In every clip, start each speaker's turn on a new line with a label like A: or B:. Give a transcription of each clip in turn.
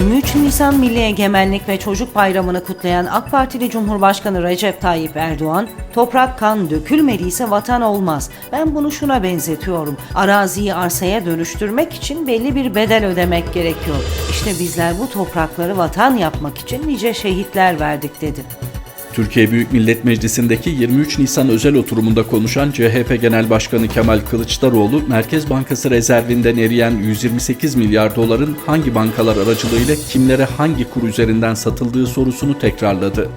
A: 23 Nisan Milli Egemenlik ve Çocuk Bayramı'nı kutlayan AK Partili Cumhurbaşkanı Recep Tayyip Erdoğan, toprak kan dökülmediyse vatan olmaz. Ben bunu şuna benzetiyorum. Araziyi arsaya dönüştürmek için belli bir bedel ödemek gerekiyor. İşte bizler bu toprakları vatan yapmak için nice şehitler verdik dedi.
B: Türkiye Büyük Millet Meclisi'ndeki 23 Nisan özel oturumunda konuşan CHP Genel Başkanı Kemal Kılıçdaroğlu, Merkez Bankası rezervinden eriyen 128 milyar doların hangi bankalar aracılığıyla kimlere hangi kur üzerinden satıldığı sorusunu tekrarladı.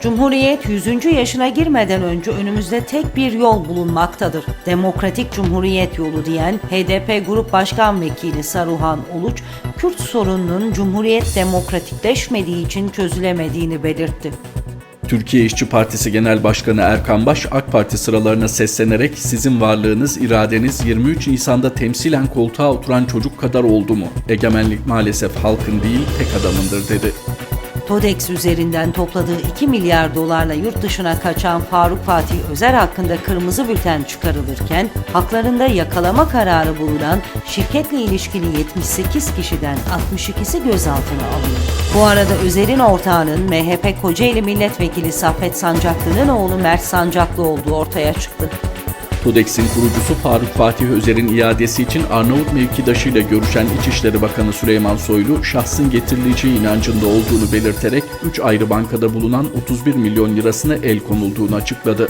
A: Cumhuriyet 100. yaşına girmeden önce önümüzde tek bir yol bulunmaktadır. Demokratik Cumhuriyet yolu diyen HDP Grup Başkan Vekili Saruhan Uluç, Kürt sorununun Cumhuriyet demokratikleşmediği için çözülemediğini belirtti.
B: Türkiye İşçi Partisi Genel Başkanı Erkan Baş, AK Parti sıralarına seslenerek sizin varlığınız, iradeniz 23 Nisan'da temsilen koltuğa oturan çocuk kadar oldu mu? Egemenlik maalesef halkın değil tek adamındır dedi.
A: TODEX üzerinden topladığı 2 milyar dolarla yurt dışına kaçan Faruk Fatih Özer hakkında kırmızı bülten çıkarılırken haklarında yakalama kararı bulunan şirketle ilişkili 78 kişiden 62'si gözaltına alındı. Bu arada Özer'in ortağının MHP Kocaeli Milletvekili Saffet Sancaklı'nın oğlu Mert Sancaklı olduğu ortaya çıktı.
B: TODEX'in kurucusu Faruk Fatih Özer'in iadesi için Arnavut mevkidaşıyla görüşen İçişleri Bakanı Süleyman Soylu, şahsın getirileceği inancında olduğunu belirterek 3 ayrı bankada bulunan 31 milyon lirasına el konulduğunu açıkladı.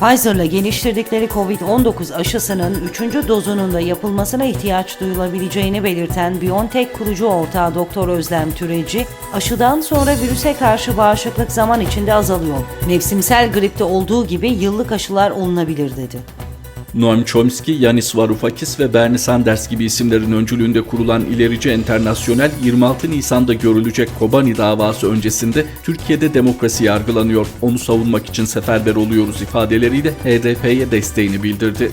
A: Pfizer'la geliştirdikleri Covid-19 aşısının 3. dozunun da yapılmasına ihtiyaç duyulabileceğini belirten BioNTech kurucu ortağı Doktor Özlem Türeci, aşıdan sonra virüse karşı bağışıklık zaman içinde azalıyor. Mevsimsel gripte olduğu gibi yıllık aşılar olunabilir dedi.
B: Noam Chomsky, Yanis Varoufakis ve Bernie Sanders gibi isimlerin öncülüğünde kurulan ilerici enternasyonel 26 Nisan'da görülecek Kobani davası öncesinde Türkiye'de demokrasi yargılanıyor. Onu savunmak için seferber oluyoruz ifadeleriyle HDP'ye desteğini bildirdi.